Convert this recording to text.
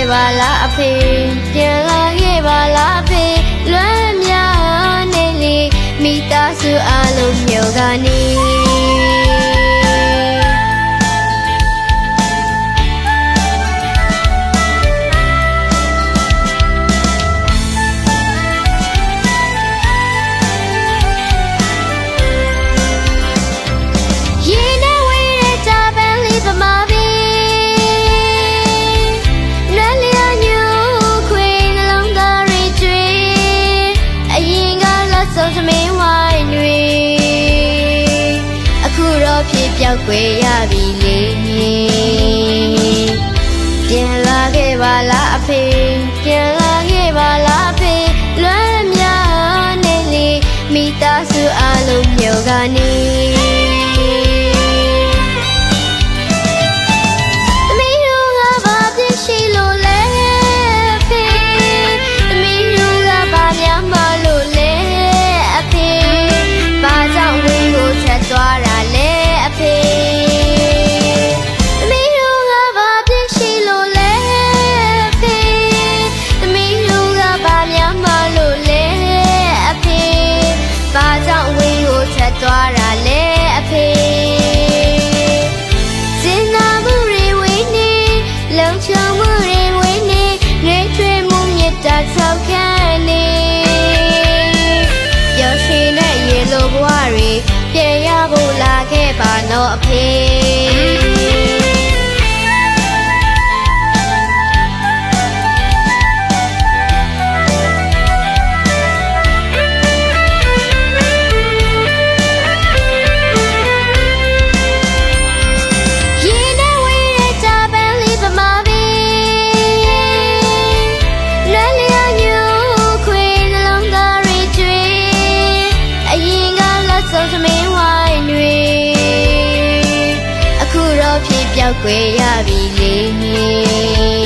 ခဲ့ပါလားအဖေပြန်လာခဲ့ပါလားအဖေလွမ်းမြောင်းနေလေမိသားစုအလုံးမျိုးကနေ ရောက်ွယ်ရပြီလေပြန် သွားတာလဲအဖေစင်နာမှုတွေဝေးနေလုံချုံမှုတွေဝေးနေငွေထွေးမှုမြတ်တာဆောက်ခံနေပျော်ရွှင်တဲ့ရေလိုဘဝတွေပြန်ရဖို့လာခဲ့ပါတော့အဖေ က်ွယ်ရပြီလေ